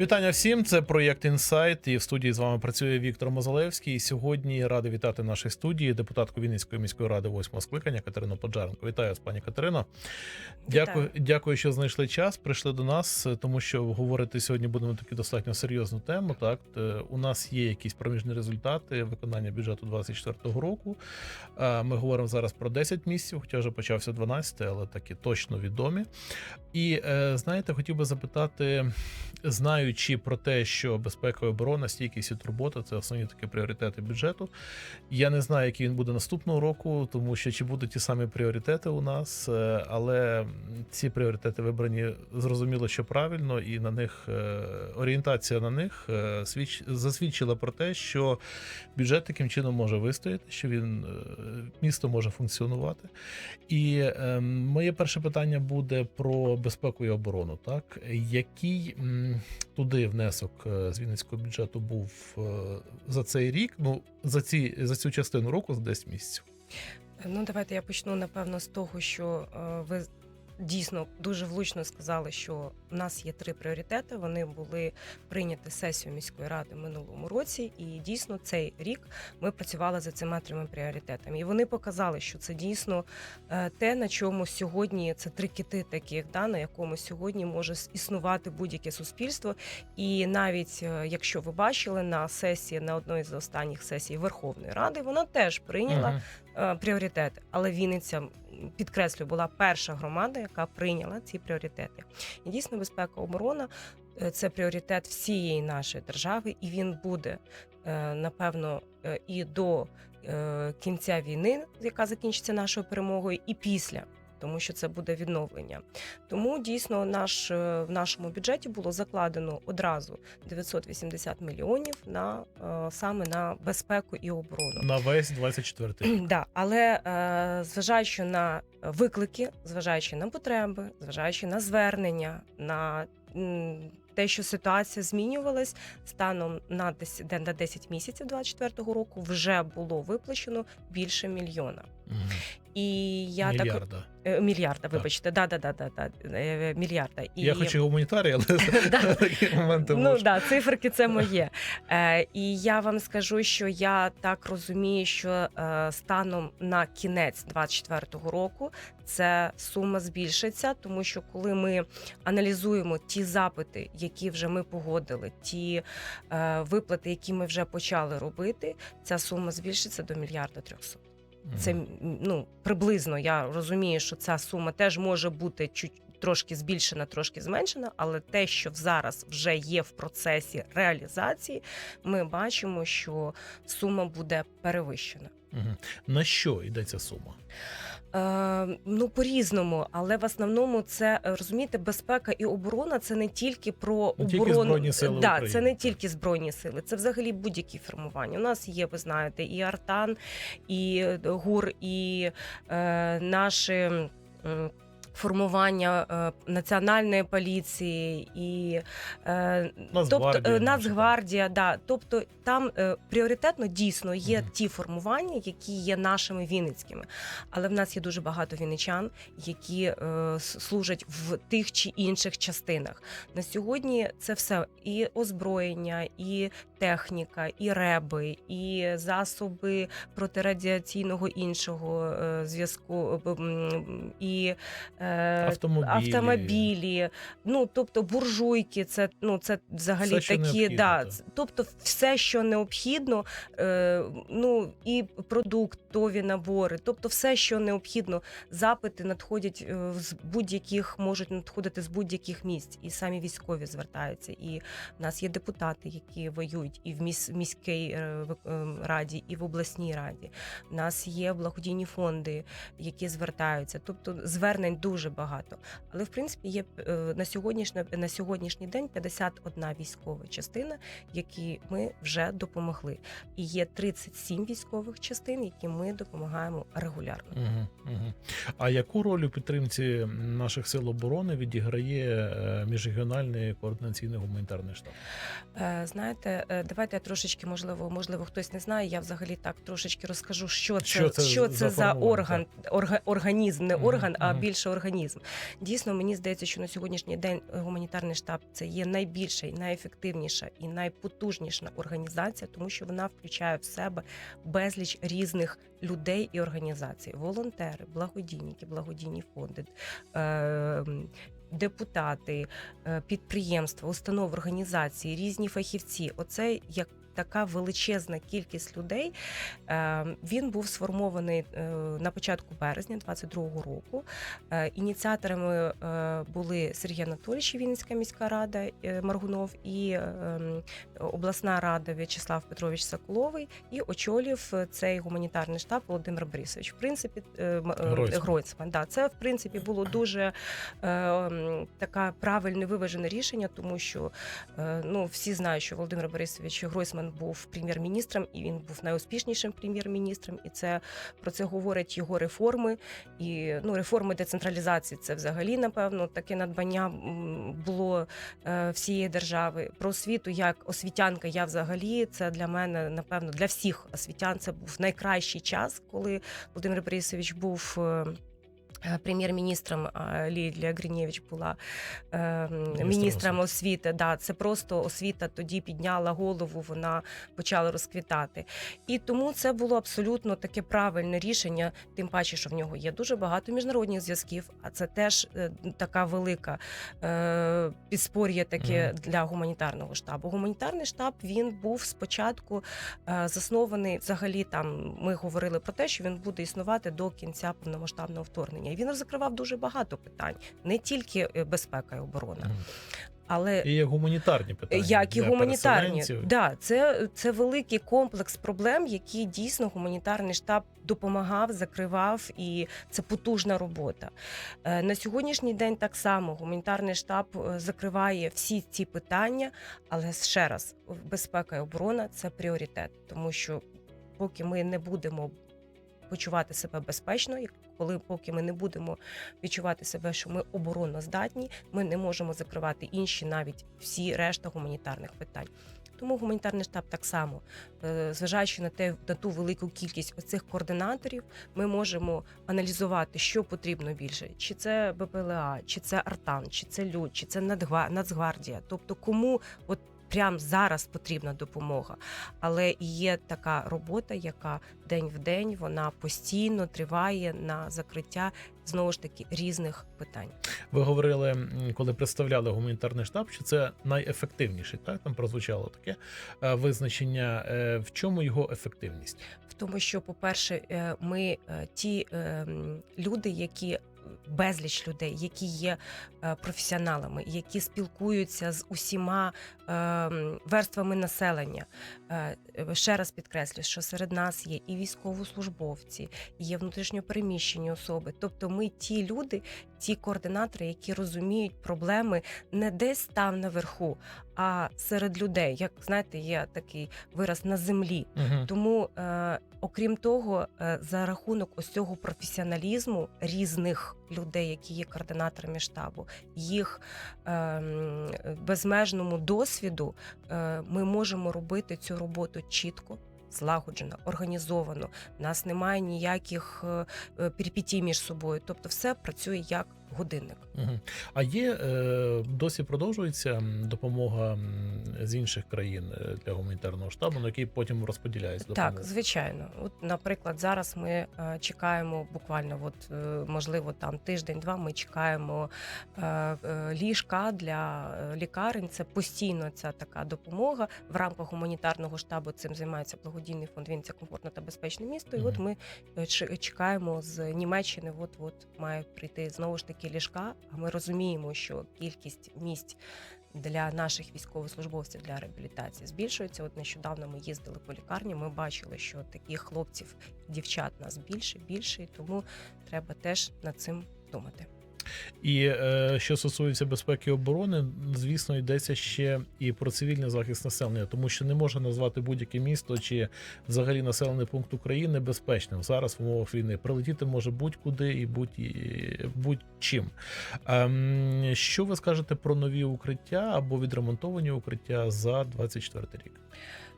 Вітання всім. Це проєкт Інсайт. І в студії з вами працює Віктор Мозалевський. І сьогодні радий вітати в нашій студії депутатку Вінницької міської ради восьмого скликання Катерину Поджаренко. Вітаю вас, пані Катерино. Дякую, дякую, що знайшли час. Прийшли до нас, тому що говорити сьогодні будемо таку достатньо серйозну тему. Так Е, у нас є якісь проміжні результати виконання бюджету 2024 року. Е, Ми говоримо зараз про 10 місяців, хоча вже почався 12, але такі точно відомі. І е, знаєте, хотів би запитати, знаючи про те, що безпека і оборона, стійкість і турбота це основні такі пріоритети бюджету. Я не знаю, який він буде наступного року, тому що чи будуть ті самі пріоритети у нас, е, але ці пріоритети вибрані зрозуміло, що правильно, і на них е, орієнтація на них е, засвідчила про те, що бюджет таким чином може вистояти, що він місто може функціонувати. І е, моє перше питання буде про безпеку і оборону. Так який туди внесок е, з Вінницького бюджету був е, за цей рік? Ну за ці за цю частину року з 10 місяців. Ну, давайте я почну напевно з того, що е, ви дійсно дуже влучно сказали, що в нас є три пріоритети. Вони були прийняті сесією міської ради в минулому році, і дійсно цей рік ми працювали за цими трьома пріоритетами. І вони показали, що це дійсно е, те, на чому сьогодні це три кити таких, да, на якому сьогодні може існувати будь-яке суспільство. І навіть е, якщо ви бачили на сесії на одної з останніх сесій Верховної Ради, вона теж прийняла е, пріоритети. Але Вінниця, м, підкреслюю, була перша громада, яка прийняла ці пріоритети. І дійсно, безпека оборона е, це пріоритет всієї нашої держави, і він буде е, напевно е, і до кінця війни, яка закінчиться нашою перемогою, і після. Тому що це буде відновлення, тому дійсно наш е, в нашому бюджеті було закладено одразу 980 мільйонів на е, саме на безпеку і оборону. на весь 24 рік. Да, але е, зважаючи на виклики, зважаючи на потреби, зважаючи на звернення, на те, що ситуація змінювалась станом на 10, де- на 10 місяців 24-го року, вже було виплачено більше мільйона. Мгм. І я так Мільярда. е, мільярда, вибачте, да, да, да, да, да, е, мільярда. І Я хоч і гуманітарій, але такі моменти Ну да, циферки це моє. Е, і я вам скажу, що я так розумію, що е, станом на кінець 24-го року ця сума збільшиться, тому що коли ми аналізуємо ті запити, які вже ми погодили, ті е, виплати, які ми вже почали робити, ця сума збільшиться до мільярда трьохсот. Це ну приблизно. Я розумію, що ця сума теж може бути чуть. Трошки збільшена, трошки зменшена, але те, що зараз вже є в процесі реалізації, ми бачимо, що сума буде перевищена. На що йде ця сума? Е, ну по-різному, але в основному це е, розумієте, безпека і оборона це не тільки про Не тільки оборону. Збройні Сили да, України, це не тільки збройні сили, це взагалі будь-які формування. У нас є, ви знаєте, і Артан, і е, ГУР, і е, наші. Формування е, національної поліції і е, тобто Нацгвардія, е, Нацгвардія, да. Тобто там е, пріоритетно дійсно є Мгм. ті формування, які є нашими вінницькими. Але в нас є дуже багато вінничан, які е, служать в тих чи інших частинах. На сьогодні це все і озброєння, і техніка, і реби, і засоби протирадіаційного іншого е, зв'язку, е, і е, Автомобілі. автомобілі. Ну тобто буржуйки, це ну це взагалі Все, такі, да, тобто все, що необхідно, е, ну і продуктові набори, тобто все, що необхідно, запити надходять е, з будь-яких, можуть надходити з будь-яких місць, і самі військові звертаються. І в нас є депутати, які воюють і в міс, міській е, е, раді, і в обласній раді. У нас є благодійні фонди, які звертаються. Тобто звернень дуже багато. Але в принципі є е, на сьогоднішній на сьогоднішній день 51 військова частина, які ми вже допомогли. І є 37 військових частин, які ми допомагаємо регулярно. Мгм, мгм. А яку роль у підтримці наших сил оборони відіграє е, міжрегіональний координаційний гуманітарний штаб? Е, Знаєте, давайте я трошечки, можливо, можливо, хтось не знає. Я взагалі так трошечки розкажу, що це, Що це що за це за орган, орга, організм, не орган, а більше організм. Організм. Дійсно, мені здається, що на сьогоднішній день е, гуманітарний штаб це є найбільша, і найефективніша і найпотужніша організація, тому що вона включає в себе безліч різних людей і організацій: волонтери, благодійники, благодійні фонди. Е- Депутати, е, підприємства, установи, організації, різні фахівці. Оце як така величезна кількість людей. Е, Він був сформований е, на початку березня 22-го року. Е, Ініціаторами були Сергій Анатолійович, Вінницька міська рада Маргунов і е, обласна рада В'ячеслав Петрович Соколовий, і очолів цей гуманітарний штаб Володимир Борисович. В принципі. Гройсман. Да, це в принципі було дуже е, така правильне виважене рішення, тому що ну всі знають, що Володимир Борисович Гройсман був прем'єр-міністром, і він був найуспішнішим прем'єр-міністром. І це про це говорять його реформи. І ну реформи децентралізації це взагалі напевно таке надбання було е, всієї держави. Про освіту як освітянка. Я взагалі це для мене напевно для всіх освітян. Це був найкращий час, коли Володимир Борисович був. Е, Прем'єр-міністром а Лілія Гринєвич була е, Міністром міністром освіти. Да, це просто освіта тоді підняла голову, вона почала розквітати. І тому це було абсолютно таке правильне рішення, тим паче, що в нього є дуже багато міжнародних зв'язків, а це теж е, така велика е, підспор'я таке Мгм. для гуманітарного штабу. Гуманітарний штаб він був спочатку е, заснований. Взагалі, там ми говорили про те, що він буде існувати до кінця повномасштабного вторгнення. І він закривав дуже багато питань, не тільки е, безпека і оборона, але І гуманітарні питання. як і для гуманітарні, да, це, це великий комплекс проблем, які дійсно гуманітарний штаб допомагав, закривав, і це потужна робота. Е, На сьогоднішній день так само гуманітарний штаб е, закриває всі ці питання, але ще раз, безпека і оборона це пріоритет, тому що поки ми не будемо почувати себе безпечно, коли поки ми не будемо відчувати себе, що ми обороноздатні, ми не можемо закривати інші навіть всі решта гуманітарних питань. Тому гуманітарний штаб так само, е, зважаючи на те на ту велику кількість оцих координаторів, ми можемо аналізувати, що потрібно більше: чи це БПЛА, чи це Артан, чи це Люд, чи це Нацгвардія. Тобто, кому от прямо зараз потрібна допомога. Але є така робота, яка день в день вона постійно триває на закриття знову ж таки різних питань. Ви говорили, коли представляли гуманітарний штаб, що це найефективніший. Так там прозвучало таке е, визначення. Е, В чому його ефективність? в тому, що, по-перше, е, ми ті люди, які безліч людей, які є професіоналами, які спілкуються з усіма верствами населення. Е, Ще раз підкреслю, що серед нас є і військовослужбовці, і є внутрішньопереміщені особи. Тобто, ми ті люди, ті координатори, які розуміють проблеми не десь там наверху, а серед людей. Як знаєте, є такий вираз на землі. Угу. Тому, е, окрім того, е, за рахунок ось цього професіоналізму різних людей, які є координаторами штабу, їх е, безмежному досвіду, е, ми можемо робити цю роботу чітко. Злагоджено, організовано. У нас немає ніяких е, е, перипетій між собою. Тобто, все працює як годинник. А є е, досі продовжується допомога з інших країн е, для гуманітарного штабу, на який потім розподіляється допомога? Так, звичайно. От, наприклад, зараз ми е, чекаємо буквально, от можливо, там тиждень-два. Ми чекаємо ліжка для лікарень. Це постійно ця така допомога в рамках гуманітарного штабу. Цим займається благодійний фонд Вінниця комфортне та безпечне місто. І от ми чекаємо з Німеччини. От от має прийти знову ж таки ліжка. А ми розуміємо, що кількість місць для наших військовослужбовців для реабілітації збільшується. От нещодавно ми їздили по лікарні. Ми бачили, що таких хлопців, дівчат нас більше, більше, і тому треба теж над цим думати. І е, що стосується безпеки і оборони, звісно, йдеться ще і про цивільний захист населення, тому що не можна назвати будь-яке місто чи взагалі населений пункт України безпечним зараз в умовах війни. Прилетіти може будь-куди і будь і будь-чим. Ем, що ви скажете про нові укриття або відремонтовані укриття за 24 рік?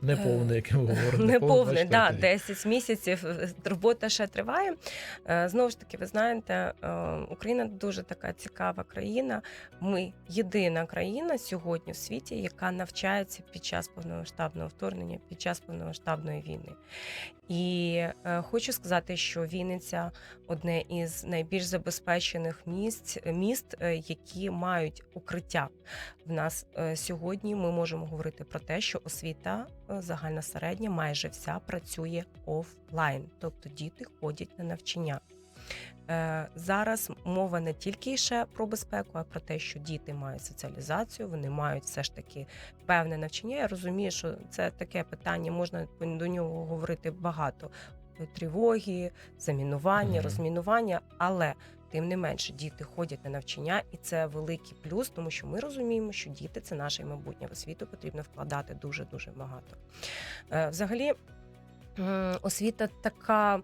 Не повне, яке ви говорите. Не повне, да, рік. 10 місяців. е, Робота ще триває. Е, Знову ж таки, ви знаєте, е, Україна дуже така цікава країна. Ми єдина країна сьогодні в світі, яка навчається під час повномасштабного вторгнення, під час повномасштабної війни. І е, хочу сказати, що Вінниця одне із найбільш забезпечених місць міст, е, які мають укриття. В нас е, сьогодні ми можемо говорити про те, що освіта е, загальна середня майже вся працює офлайн, тобто діти ходять на навчання. Е, Зараз мова не тільки ще про безпеку, а про те, що діти мають соціалізацію, вони мають все ж таки певне навчання. Я розумію, що це таке питання, можна до нього говорити багато тривоги, замінування, Мгм. розмінування, але тим не менше діти ходять на навчання, і це великий плюс, тому що ми розуміємо, що діти це наше майбутнє. В освіту потрібно вкладати дуже дуже багато. Е, Взагалі. М, Освіта така,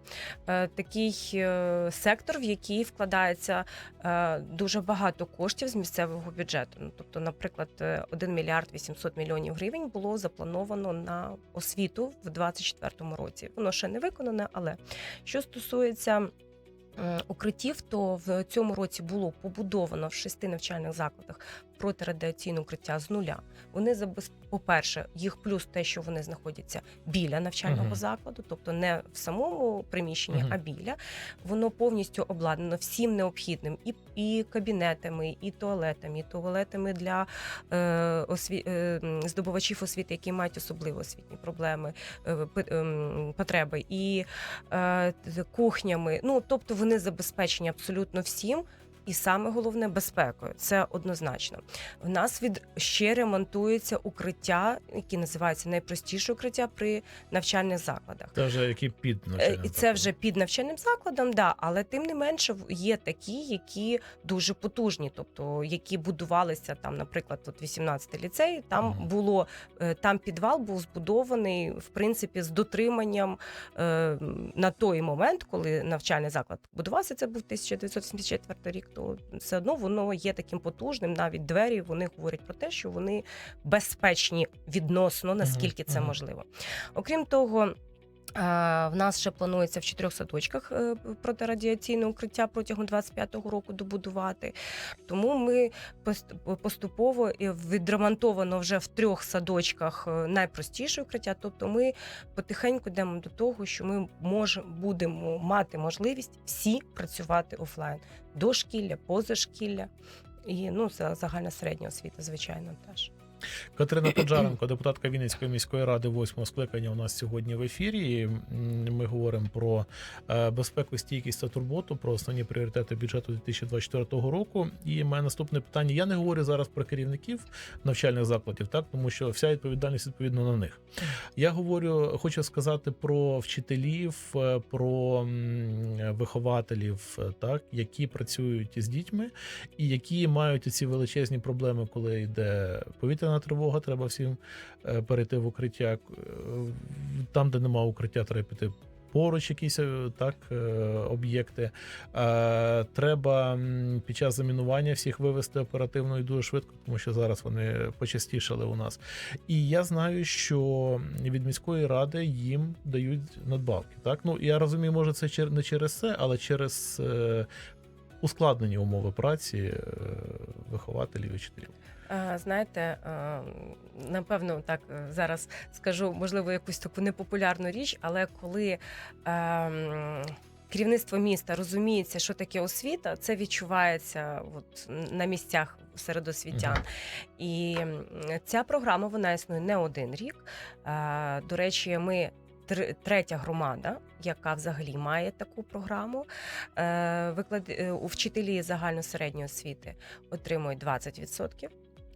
е, такий е, сектор, в який вкладається е, дуже багато коштів з місцевого бюджету. Ну, тобто, наприклад, е, 1 мільярд 800 мільйонів гривень було заплановано на освіту в 2024 році. Воно ще не виконане, але що стосується е, укриттів, то в цьому році було побудовано в шести навчальних закладах протирадіаційне укриття з нуля. Вони по-перше, їх плюс те, що вони знаходяться біля навчального Мгм. закладу, тобто не в самому приміщенні, Мгм. а біля. Воно повністю обладнано всім необхідним і, і кабінетами, і туалетами, і туалетами для е, осві... е, здобувачів освіти, які мають особливо освітні проблеми, е, ем, потреби, і е, кухнями. Ну тобто вони забезпечені абсолютно всім. І саме головне безпекою. Це однозначно. В нас від ще ремонтується укриття, які називаються найпростіше укриття при навчальних закладах. Це вже які під Е, навчальним І це вже під навчальним закладом, да, але тим не менше є такі, які дуже потужні, тобто які будувалися там, наприклад, от 18 ліцей. Там Мгм. було е, там підвал був збудований в принципі з дотриманням е, на той момент, коли навчальний заклад будувався. Це був 1974 рік. То все одно воно є таким потужним. Навіть двері вони говорять про те, що вони безпечні відносно наскільки це можливо. Окрім того. Е, В нас ще планується в чотирьох садочках е, протирадіаційне укриття протягом 25-го року добудувати. Тому ми пост- поступово відремонтовано вже в трьох садочках е, найпростіше укриття. Тобто ми потихеньку йдемо до того, що ми можемо будемо мати можливість всі працювати офлайн дошкілля, позашкілля і ну за загальна середня освіта, звичайно, теж. Катерина Поджаренко, депутатка Вінницької міської ради, восьмого скликання, у нас сьогодні в ефірі. Ми говоримо про е, безпеку, стійкість та турботу, про основні пріоритети бюджету 2024 року. І моє наступне питання: я не говорю зараз про керівників навчальних закладів, так тому що вся відповідальність відповідно на них. Я говорю, хочу сказати про вчителів, е, про вихователів, е, так які працюють з дітьми і які мають ці величезні проблеми, коли йде повітряна тривога, треба всім е, перейти в укриття. Е, Там, де немає укриття, треба піти. Поруч якісь е, так об'єкти. Треба під час замінування всіх вивести оперативно і дуже швидко, тому що зараз вони почастішали у нас. І я знаю, що від міської ради їм дають надбавки. Так, ну я розумію, може це не через це, але через ускладнені умови праці вихователів і вчителів. Е, Знаєте, е, напевно, так е, зараз скажу, можливо, якусь таку непопулярну річ, але коли ем, керівництво міста розуміється, що таке освіта, це відчувається от, на місцях серед освітян. І ця програма вона існує не один рік. До речі, ми. тр- Третя громада, яка взагалі має таку програму, виклад... у вчителі загально-середньої освіти отримують 20%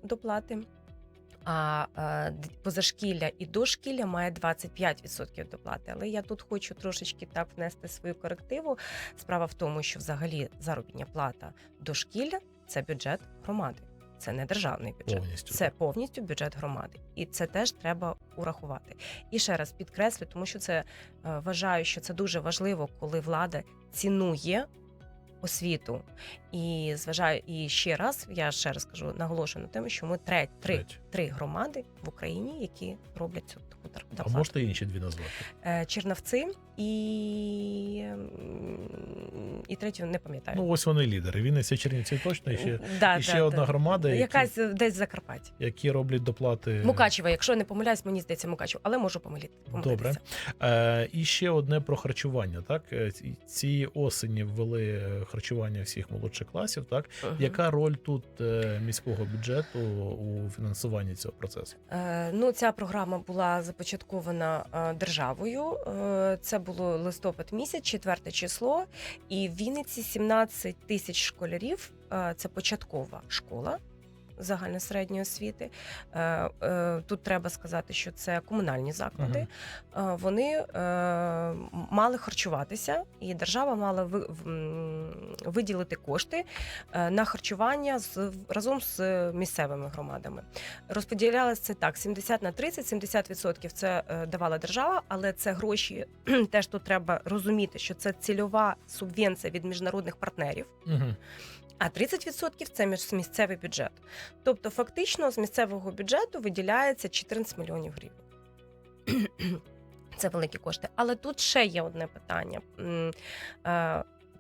доплати. А позашкілля і дошкілля має 25% доплати. Але я тут хочу трошечки так внести свою корективу. Справа в тому, що взагалі заробітня плата дошкілля це бюджет громади, це не державний бюджет. Повністю. Це повністю бюджет громади, і це теж треба урахувати. І ще раз підкреслю, тому що це е, вважаю, що це дуже важливо, коли влада цінує освіту. І зважаю, і ще раз я ще раз кажу, наголошую на тому, що ми три, три, Третє. три громади в Україні, які роблять цю таку дар- А зарплату. можете інші дві назвати? Е, Черновці і, м, і третю не пам'ятаю. Ну, ось вони лідери. Вінниця, Чернівці точно, і ще, да, і ще да, одна да. громада, які, Якась десь в Закарпатті. які роблять доплати. Мукачева, якщо я не помиляюсь, мені здається Мукачева, але можу помиліти. Добре. Е, і ще одне про харчування. Так, Е, ці- осені ввели е, харчування всіх молодших класів. Так, яка роль тут е, міського бюджету у фінансуванні цього процесу? Е, Ну, ця програма була започаткована державою. Це було листопад місяць, четверте число. І в Вінниці 17 тисяч школярів. Е, Це початкова школа загальносередньої освіти. Е, е, Тут треба сказати, що це комунальні заклади. Е, Вони мали харчуватися, і держава мала виділити кошти на харчування з разом з місцевими громадами. Розподілялося це так: 70 на 30, 70% це давала держава, але це гроші теж тут треба розуміти, що це цільова субвенція від міжнародних партнерів. Угу. А 30% це між- місцевий бюджет. Тобто, фактично, з місцевого бюджету виділяється 14 мільйонів гривень. Це великі кошти. Але тут ще є одне питання.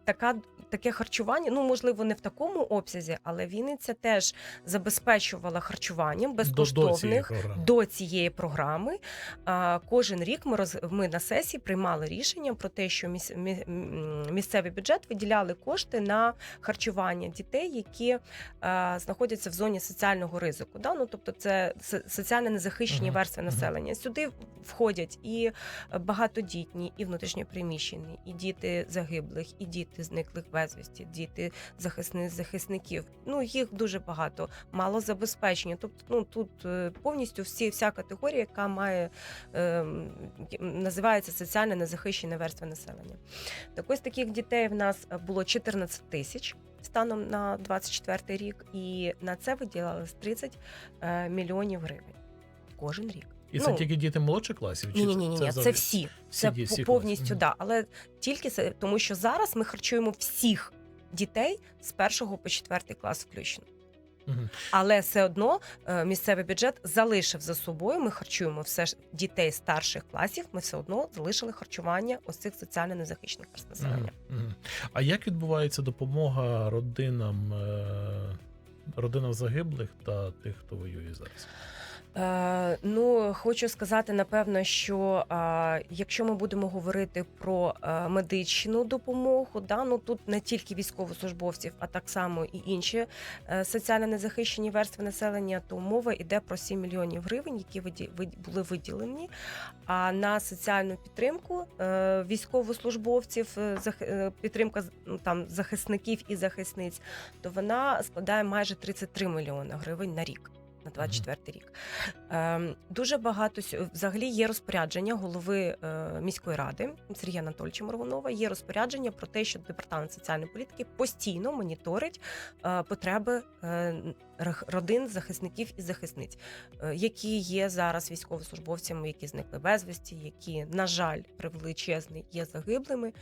Така, таке харчування, ну можливо, не в такому обсязі, але Вінниця теж забезпечувала харчуванням безкоштовних програми. до цієї програми. А, Кожен рік ми роз ми на сесії приймали рішення про те, що міс- мі- місцевий бюджет виділяли кошти на харчування дітей, які а, знаходяться в зоні соціального ризику. Да? Ну, тобто, це со- соціально незахищені Мгм, верстви населення. Сюди входять і багатодітні, і внутрішньопереміщені, і діти загиблих, і діти зниклих безвісті, діти захисни, захисників. Ну їх дуже багато, мало забезпечення. Тобто, ну тут е, повністю всі вся категорія, яка має е, називається соціально незахищені верстви населення. Так ось таких дітей в нас було 14 тисяч. Станом на 24 рік, і на це виділялось 30 е, мільйонів гривень кожен рік. І це ну, тільки діти молодших класів? чи Ні, ні, ні, ні, це, всі. Це всі повністю Мгм. да. Але тільки це тому, що зараз ми харчуємо всіх дітей з першого по четвертий клас включно. Але все одно е, місцевий бюджет залишив за собою. Ми харчуємо все ж дітей старших класів. Ми все одно залишили харчування ось цих соціально незахищених населення. А як відбувається допомога родинам, е, родинам загиблих та тих, хто воює зараз? Е, ну, хочу сказати, напевно, що е, якщо ми будемо говорити про е, медичну допомогу, да, ну тут не тільки військовослужбовців, а так само і інші е, соціально незахищені верстви населення, то мова йде про 7 мільйонів гривень, які виді- вид- були виділені. А на соціальну підтримку е, військовослужбовців, е, зах- е, підтримка ну, там захисників і захисниць, то вона складає майже 33 мільйони гривень на рік. На 24 рік Ем, дуже багато взагалі є розпорядження голови е, міської ради Сергія Анатольовича Моргунова. Є розпорядження про те, що департамент соціальної політики постійно моніторить е, потреби е, родин захисників і захисниць, е, які є зараз військовослужбовцями, які зникли безвісті, які на жаль превеличезний є загиблими,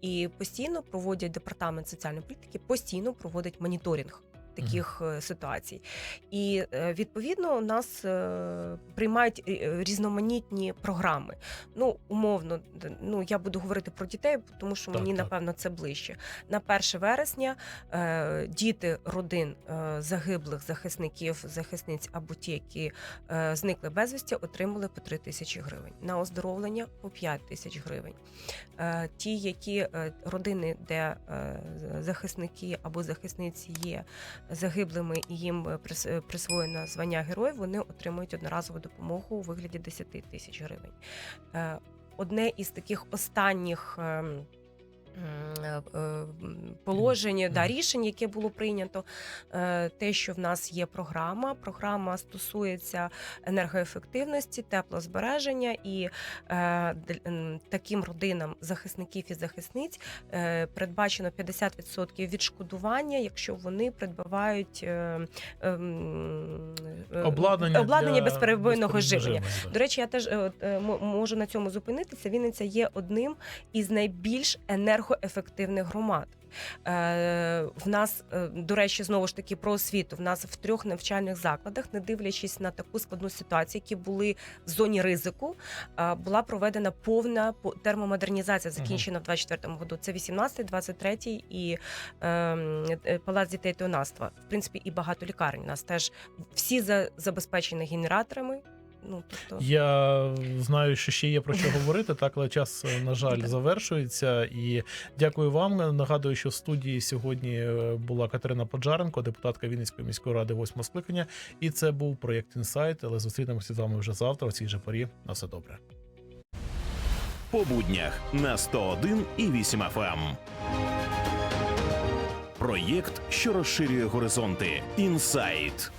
і постійно проводять департамент соціальної політики, постійно проводить моніторинг. Таких е, ситуацій, і е, відповідно у нас е, приймають різноманітні програми. Ну, умовно, ну я буду говорити про дітей, тому що Так, мені так. напевно це ближче. На 1 вересня діти родин загиблих захисників, захисниць або ті, які зникли безвісті, отримали по 3 тисячі гривень. На оздоровлення по 5 тисяч гривень. Ті, які родини, де захисники або захисниці є загиблими і їм е, е, присвоєно звання героїв, вони отримують одноразову допомогу у вигляді 10 тисяч гривень. Е, Одне із таких останніх. Е, е, положення, да, рішень, яке було прийнято. Е, Те, що в нас є програма. Програма стосується енергоефективності, теплозбереження і таким родинам захисників і захисниць передбачено 50% відшкодування, якщо вони придбавають Обладнання, обладнання для безперебойного живлення. да. До речі, я теж можу на цьому зупинитися. Вінниця є одним із найбільш енергоефективних громад. Е, в нас, е, до речі, знову ж таки про освіту. В нас в трьох навчальних закладах, не дивлячись на таку складну ситуацію, які були в зоні ризику, е, була проведена повна по- термомодернізація, закінчена в 24-му году. Це 18, 23 і е, е, палац дітей та юнацтва. В принципі, і багато лікарень. У нас теж всі за, забезпечені генераторами. Ну тобто Я знаю, що ще є про що говорити, так але час, е, на жаль, завершується. І дякую вам. Нагадую, що в студії сьогодні е, була Катерина Поджаренко, депутатка Вінницької міської ради, восьмого скликання. І це був проєкт інсайт. Але зустрінемося з вами вже завтра. В цій же порі. На все добре. по буднях на 101 і 8 FM. Проєкт, що розширює горизонти. Інсайт.